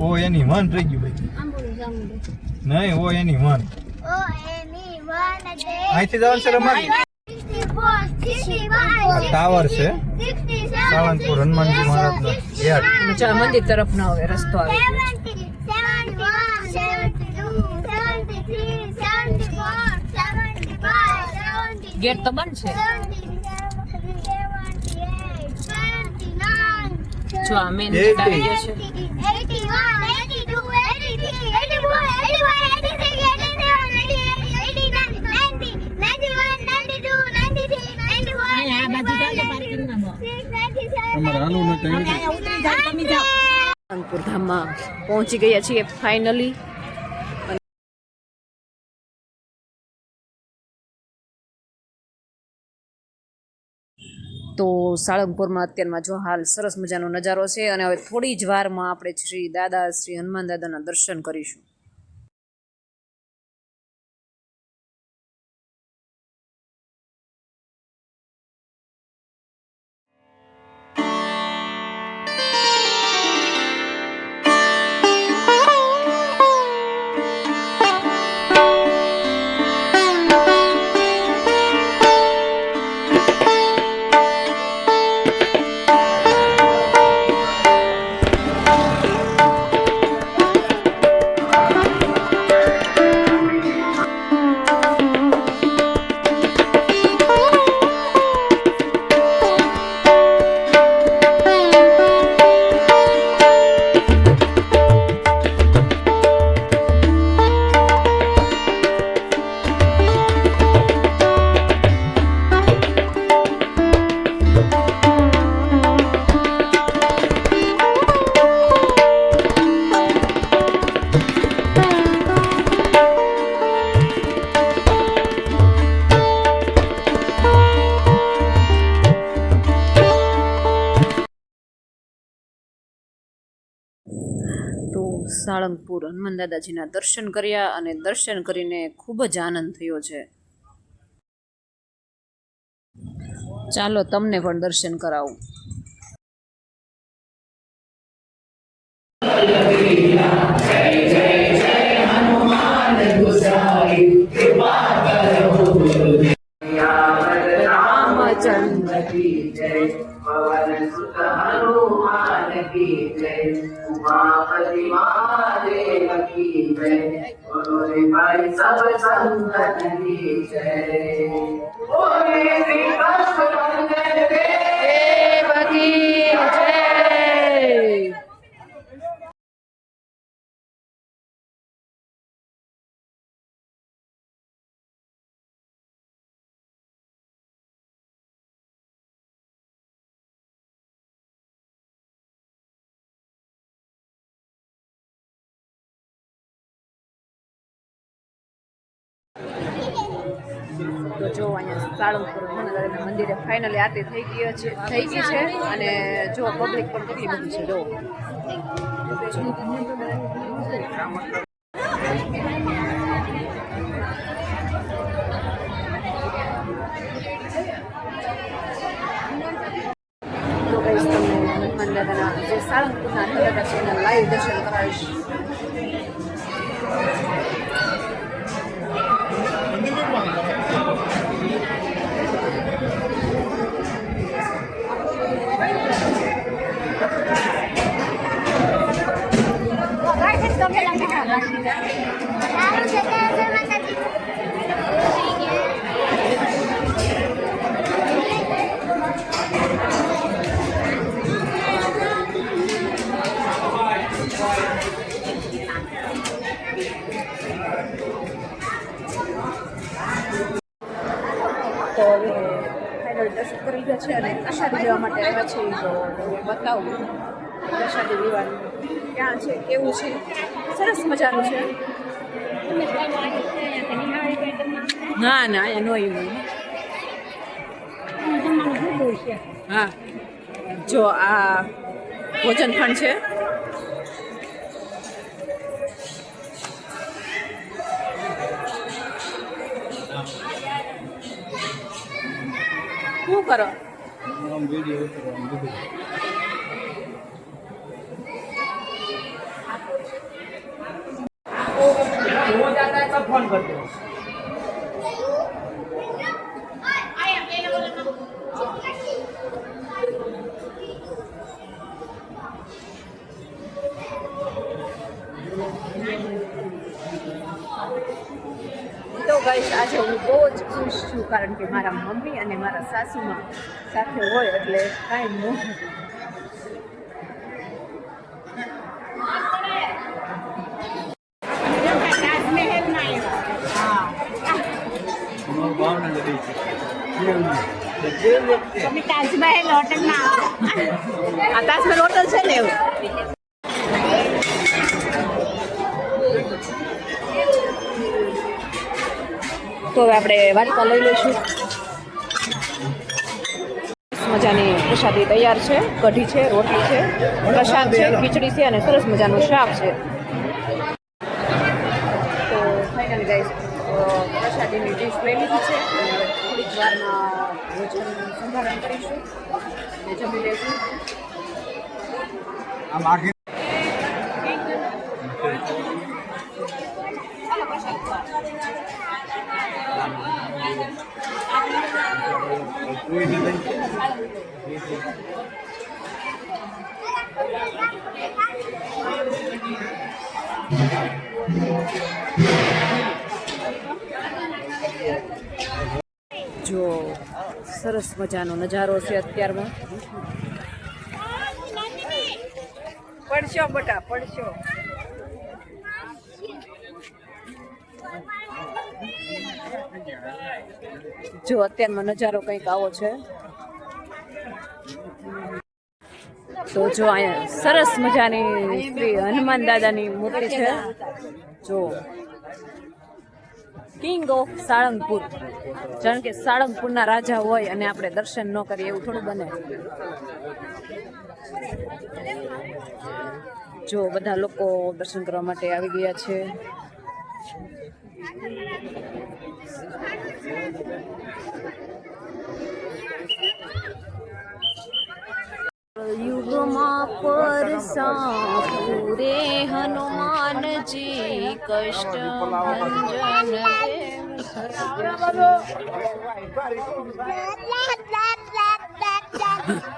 ઓ એની one થઈ ગયું ભાઈ. નહીં ઓ એની વન. અહીંથી જવાનું છે રમાડી? ટાવર છે. સાવનપુર હનુમાનજી મહારાજનો ગેટ ચાલ મંદિર તરફ ના હવે રસ્તો આવે. ગેટ તો બંધ છે. જો અમે છે ધામમાં પહોંચી ગયા છીએ ફાઇનલી તો સાળંગપુરમાં અત્યારમાં જો હાલ સરસ મજાનો નજારો છે અને હવે થોડી જ વારમાં આપણે શ્રી દાદા, શ્રી હનુમાન દાદાના દર્શન કરીશું. સાળંગપુર હનુમાન દાદાજીના દર્શન કર્યા અને દર્શન કરીને ખૂબ જ આનંદ થયો છે. ચાલો તમને પણ દર્શન કરાવું. જય जय उमापति महादेव की जय बोले भाई सब संतन की जय તો જો અહીંયા સાળંગપુર દાદાના મંદિરે ફાઇનલી આરતી થઈ ગઈ છે થઈ ગઈ છે અને જો પબ્લિક પણ કેટલી બધી છે જો. guys, તમને જે સાળંગપુરના હનુમાન દાદા છે લાઈવ દર્શન કરાવીશ તો હવે ફાઇનલ દર્શન કરી લીધા છે અને પ્રસાદી લેવા માટે આવ્યા છે, તો બતાવું. પ્રસાદી લેવાનું ક્યાં છે, કેવું છે? સરસ મજાનું છે. ના ના એનો એવું. હા. જો, આ ભોજન ખંડ છે. શું કરો ફોન કરજો Thank you. ગાઈસ આજે હું બહુ જ ખુશ છું કારણ કે મારા મમ્મી અને મારા સાસુમાં સાથે હોય એટલે કાંઈ મોહ તાજમહેલ તાજમહેલ હોટલમાં આ તાજમહેલ હોટલ છે ને એવું? તો હવે આપણે વાટકા લઈ લઈશું. મજાની પ્રસાદી તૈયાર છે કઢી છે રોટલી છે પ્રસાદ છે ખીચડી છે અને સરસ મજાનું શાક છે. તો ફાઇનલ ગાઈસ પ્રસાદીની ડીશ લઈ લીધી છે. થોડીક વારમાં ભોજન સંભારણ કરીશું અને જમી લઈશું. આખી જો સરસ મજાનો નજારો છે અત્યારમાં. પડશો બટા પડશો. જો અત્યારનો નજારો કંઈક આવો છે. તો જો અહીંયા સરસ મજાની શ્રી હનુમાન દાદાની મૂર્તિ છે. જો. King of Salangpur. જાણ કે સાળંગપુરના રાજા હોય અને આપણે દર્શન ન કરીએ એવું થોડું બને. જો બધા લોકો દર્શન કરવા માટે આવી ગયા છે. યુગમાં પરસા પૂરે હનુમાનજી કષ્ટ ભંજન દેવ